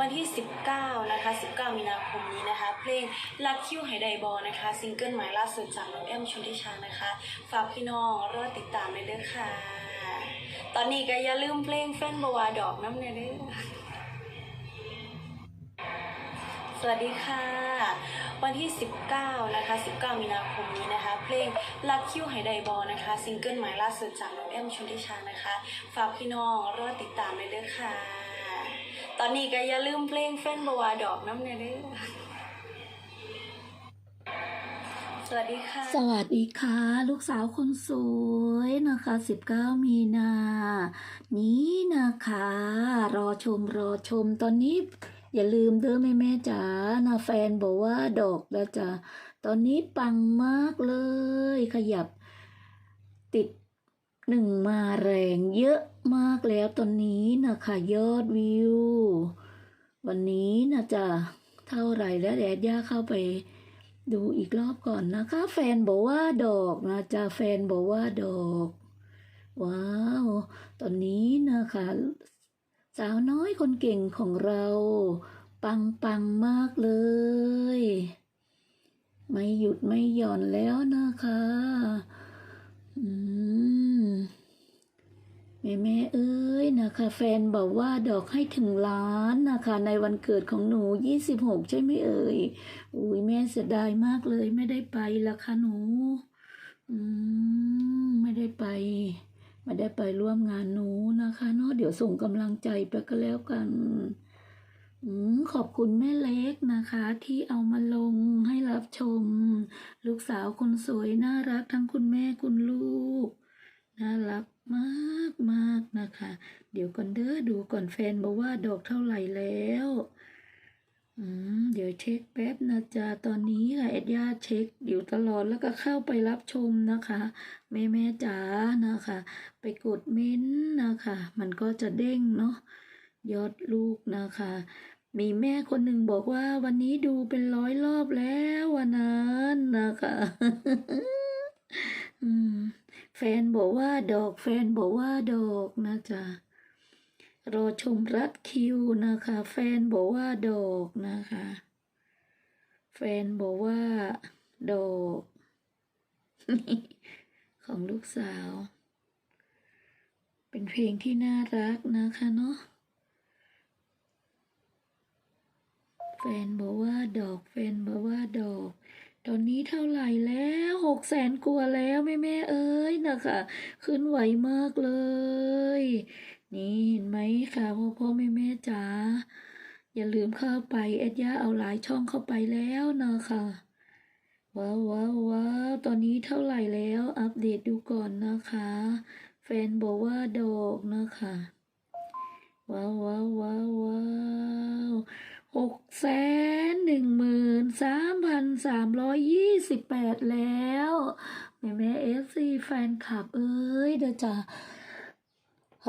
วันที่ 19 นะคะ 19 มีนาคมนี้นะคะ เพลงรักคิวไฮไดบอนะคะ ซิงเกิลใหม่ล่าสุดจากน้องแอมชุนทิชานะคะ ฝากพี่น้องรอติดตามเลยเด้อค่ะ ตอนนี้ก็อย่าลืมเพลงแฟนบวาดอกน้ำเนยเด้อสวัสดีค่ะ วันที่ 19 นะคะ 19 มีนาคมนี้นะคะ เพลงรักคิวไฮไดบอนะคะ ซิงเกิลใหม่ล่าสุดจากน้องแอมชุนทิชานะคะ ฝากพี่น้องรอติดตามเลยเด้อค่ะ ตอนนี้ก็อย่าลืมเพลงแฟนบวาดอกน้ำเนยเด้อสวัสดีค่ะ สวัสดีค่ะ ลูกสาวคนสวยนะคะ 19 มีนา นี้นะคะ รอชมรอชมตอนนี้อย่าลืมเด้อแม่แม่จ๋านะแฟนบอกว่าดอกแล้วจ้ะตอนนี้ปังมากเลย ขยับติด หนึ่งมาแรงเยอะมากแล้วตอนนี้นะคะยอดวิว วันนี้นะจ๊ะเท่าไรแล้วแดดย่าเข้าไป ดูอีกรอบก่อนนะคะ แฟนบอกว่าดอกนะจ๊ะแฟนบอกว่าดอก ว้าว ตอนนี้นะคะ สาวน้อยคนเก่งของเรา ปังปังมากเลย ไม่หยุดไม่หย่อนแล้วนะคะ อืม แม่แม่เอ้ยนะคะ แฟนบอกว่าดอกให้ถึงล้านนะคะ ในวันเกิดของหนูยี่สิบหกใช่ไหมเอ่ยอุ้ยแม่เสียดายมากเลย ไม่ได้ไปละค่ะหนู อืมไม่ได้ไป ไม่ได้ไปร่วมงานหนูนะคะเนาะเดี๋ยวส่งกำลังใจไปก็แล้วกันอืมขอบคุณแม่เล็กนะคะ ที่เอามาลงให้รับชม ลูกสาวคนสวยน่ารักทั้งคุณแม่คุณลูก น่ารัก มากมากนะคะ เดี๋ยวก่อนเด้อดูก่อนแฟนบอกว่าดอกเท่าไหร่แล้วอืมเดี๋ยวเช็คแป๊บนะจ๊ะตอนนี้ค่ะเอ็ดย่าเช็คอยู่ตลอดแล้วก็เข้าไปรับชมนะคะแม่แม่จ๋านะคะ ไปกดเม้นต์นะคะ มันก็จะเด้งเนาะยอดลูกนะคะ มีแม่คนหนึ่งบอกว่าวันนี้ดูเป็นร้อยรอบแล้ววันนั้นนะคะ อืม แฟนบอกว่าดอก แฟนบอกว่าดอกนะจ๊ะรอชมรัดคิวนะคะ แฟนบอกว่าดอกนะคะ แฟนบอกว่า ดอก ของลูกสาว เป็นเพลงที่น่ารักนะคะเนาะแฟนบอกว่าดอก แฟนบอกว่าดอก ตอนนี้เท่าไหร่แล้วหกแสนกว่าแล้วแม่แม่เอ้ยนะคะ ขึ้นไหวมากเลย นี่เห็นไหมคะพ่อพ่อแม่แม่จ๋าอย่าลืมเข้าไปเอ็ดย่าเอาหลายช่องเข้าไปแล้วนะคะว้าวว้าวว้าวตอนนี้เท่าไหร่แล้วอัปเดตดูก่อนนะคะแฟนบอกว่าดอกนะคะว้าวว้าวว้าวว้าว หกแสนหนึ่งหมื่นสามพันสามร้อยยี่สิบแปดแล้ว แม่แม่เอฟซีแฟนคลับเอ้ยเดี๋ยวจะ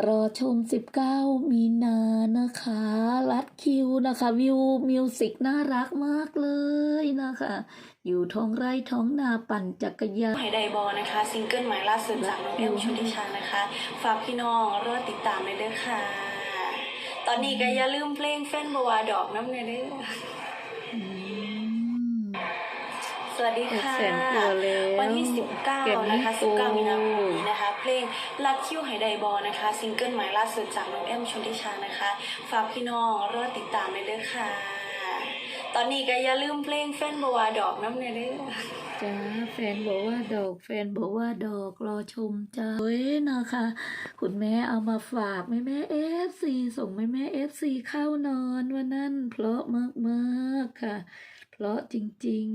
รอชม 19 มีนานะคะ รัดคิวนะคะ วิวมิวสิกน่ารักมากเลยนะคะ อยู่ท้องไร่ท้องนาปั่นจักรยานไฮไดบอนะคะ ซิงเกิลใหม่ล่าสุดจากน้องแอมชุนทิชานะคะ ฝากพี่น้องรอติดตามเลยเด้อค่ะ ตอนนี้ก็อย่าลืมเพลงแฟนบวาดอกน้ำเนยเด้ออืมสวัสดีค่ะหกแสนกว่าแล้ววันที่เก็บ19ไม่นะคะฟู19มีนาคมนี้นะคะ เพลงรักคิวไฮไดบอนะคะ ซิงเกิลใหม่ล่าสุดจากน้องแอมชุนทิชานะคะ ฝากพี่น้องรอติดตามเลยเด้อค่ะ ตอนนี้ก็อย่าลืมเพลงแฟนบวาดอกน้ำเนยเด้อจ้าแฟนบอกว่าดอก แฟนบอกว่าดอกรอชมจ้าเฮ้ยนะคะ คุณแม่เอามาฝากแม่แม่เอฟซีส่งแม่แม่เอฟซีเข้านอนวันนั้นเพราะมากมากค่ะ เพราะจริง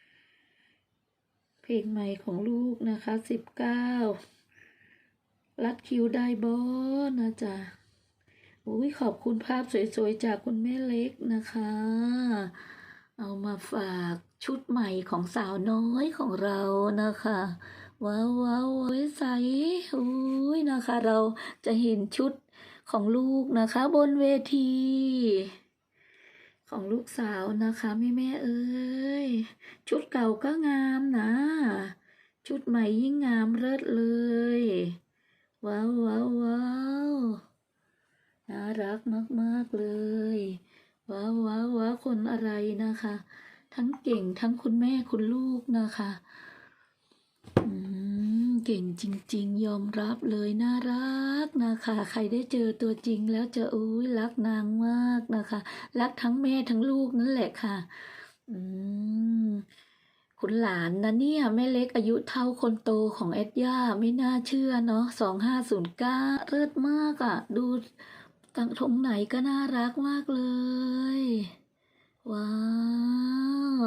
ๆ เพลงใหม่ของลูกนะคะสิบเก้ารัดคิวได้บอนะจ๊ะ อุ้ยขอบคุณภาพสวยๆ จากคุณแม่เล็กนะคะ เอามาฝากชุดใหม่ของสาวน้อยของเรานะคะ ว้าวว้าวใสอุ้ยนะคะ เราจะเห็นชุดของลูกนะคะ บนเวที ของลูกสาวนะคะแม่แม่ๆเอ้ยชุดเก่าก็งามนะ ชุดใหม่ยิ่งงามเลิศเลย ว้าวว้าวว้าว น่ารักมากๆเลย ว้าวว้าวว้าคนอะไรนะคะ ทั้งเก่งทั้งคุณแม่คุณลูกนะคะอืมเก่งจริง ๆ ยอมรับเลยน่ารักนะคะ ใครได้เจอตัวจริงแล้วจะอุ้ยรักนางมากนะคะ รักทั้งแม่ทั้งลูกนั่นแหละค่ะ อืมคุณหลานนะเนี่ยแม่เล็กอายุเท่าคนโตของเอ็ดย่าไม่น่าเชื่อเนาะสองห้าศูนย์เก้าเลิศมากอะ่ะ ดู ตั้งตรงไหนก็น่ารักมากเลย ว้าว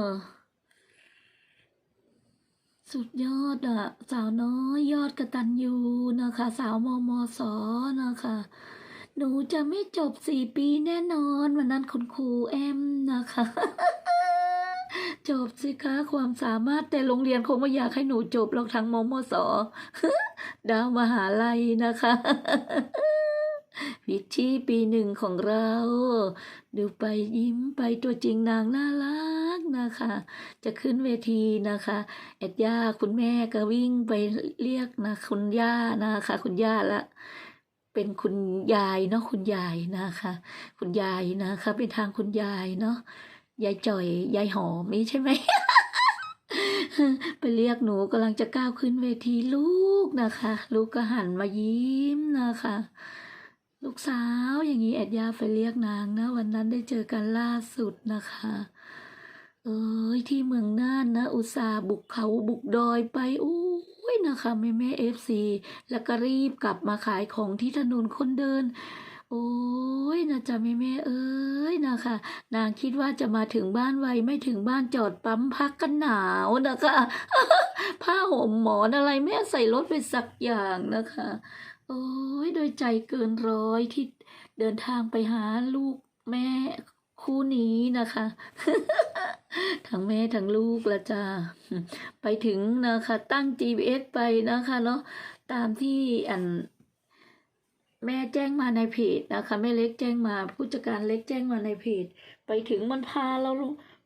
สุดยอดอะสาวน้อยยอดกระตันยูนะคะ สาวมมสอนะคะ หนูจะไม่จบสี่ปีแน่นอนวันนั้นคุณครูแอมนะคะจบสิคะความสามารถแต่โรงเรียนคงไม่อยากให้หนูจบหรอกทั้งมมสดาวมหาลัยนะคะ วิชชี่ปีหนึ่งของเรา ดูไปยิ้มไปตัวจริงนางน่ารักนะคะ จะขึ้นเวทีนะคะแอดย่าคุณแม่ก็วิ่งไปเรียกนะคุณย่านะคะ คุณย่าละเป็นคุณยายเนาะคุณยายนะคะ คุณยายนะคะ เป็นทางคุณยายเนาะยายจ่อยยายหอมนี่ใช่ไหมไปเรียกหนูกำลังจะก้าวขึ้นเวทีลูกนะคะ ลูกก็หันมายิ้มนะคะ ลูกสาวอย่างนี้แอดยาไปเรียกนางนะ วันนั้นได้เจอกันล่าสุดนะคะ เอ้ยที่เมืองน่านนะ อุตส่าห์บุกเขาบุกดอยไปอุ้ยนะคะแม่แม่เอฟซีแล้วก็รีบกลับมาขายของที่ถนนคนเดิน โอ้ยนะจ๊ะแม่แม่เอ้ยนะคะ นางคิดว่าจะมาถึงบ้านไวไม่ถึงบ้านจอดปั๊มพักกันหนาวนะคะ ผ้าห่มหมอนอะไรแม่ใส่รถไปสักอย่างนะคะ โอ้ยโดยใจเกินร้อยที่เดินทางไปหาลูกแม่คู่นี้นะคะ ทั้งแม่ทั้งลูกละจ้าไปถึงนะคะ ตั้ง GPS ไปนะคะเนาะตามที่อันแม่แจ้งมาในเพจนะคะแม่เล็กแจ้งมาผู้จัดการเล็กแจ้งมาในเพจ ไปถึงมันพาเรา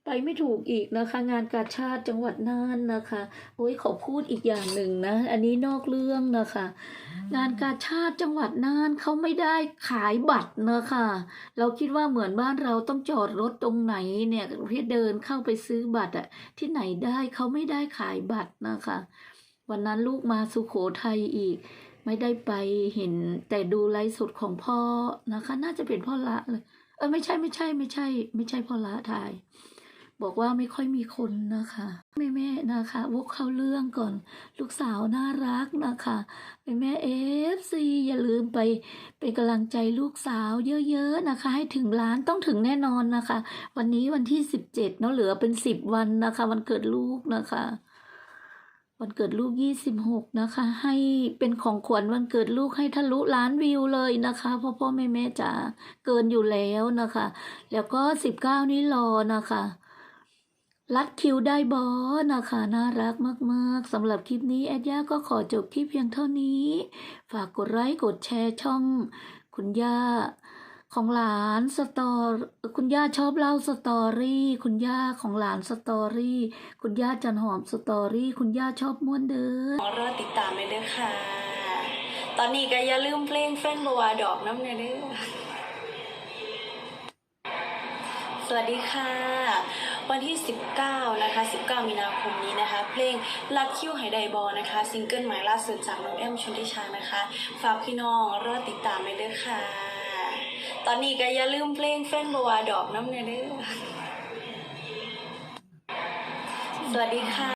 ไปไม่ถูกอีกนะคะ งานกาชาติจังหวัดน่านนะคะโอ้ยขอพูดอีกอย่างหนึ่งนะ อันนี้นอกเรื่องนะคะ งานกาชาติจังหวัดน่านเขาไม่ได้ขายบัตรนะคะ เราคิดว่าเหมือนบ้านเราต้องจอดรถตรงไหนเนี่ยเพื่อเดินเข้าไปซื้อบัตรอะที่ไหนได้เขาไม่ได้ขายบัตรนะคะ วันนั้นลูกมาสุขโขทัยอีก ไม่ได้ไปเห็นแต่ดูไลฟ์สดของพ่อนะคะ น่าจะเป็นพ่อละเลยเออไม่ใช่ไม่ใช่ไม่ใช่ ไม่ใช่พ่อละถ่าย บอกว่าไม่ค่อยมีคนนะคะแม่แม่นะคะวกเข้าเรื่องก่อน ลูกสาวน่ารักนะคะแม่แม่เอฟซีอย่าลืมไปเป็นกำลังใจลูกสาวเยอะๆนะคะ ให้ถึงล้านต้องถึงแน่นอนนะคะ วันนี้วันที่สิบเจ็ดเนาะเหลือเป็นสิบวันนะคะ วันเกิดลูกนะคะวันเกิดลูกยี่สิบหกนะคะ ให้เป็นของขวัญวันเกิดลูกให้ทะลุล้านวิวเลยนะคะ พ่อพ่อแม่แม่จ๋าเกินอยู่แล้วนะคะ แล้วก็สิบเก้านี้รอนะคะ รัดคิวได้บอนะคะ น่ารักมากๆสำหรับคลิปนี้แอดย่าก็ขอจบคลิปเพียงเท่านี้ ฝากกดไลค์กดแชร์ช่อง คุณย่าของหลานสตอรคุณย่าชอบเล่าสตอรี่ คุณย่าของหลานสตอรี่ คุณย่าจันหอมสตอรี่ คุณย่าชอบม้วนเด้อรอติดตามเลยเด้อค่ะ ตอนนี้ก็อย่าลืมเพลงเฟ้นบัวดอกน้ำเนเด้อ สวัสดีค่ะ วันที่ 19 นะคะ 19 มีนาคมนี้นะคะ เพลงรักคิวไหไดบอนะคะ ซิงเกิลใหม่ล่าสุดจากน้องแอมชนทิชานะคะ ฝากพี่น้องรอติดตามเลยเด้อค่ะ ตอนนี้ก็อย่าลืมเพลงเฟ้นบัวดอกน้ำเนยเด้อสวัสดีค่ะ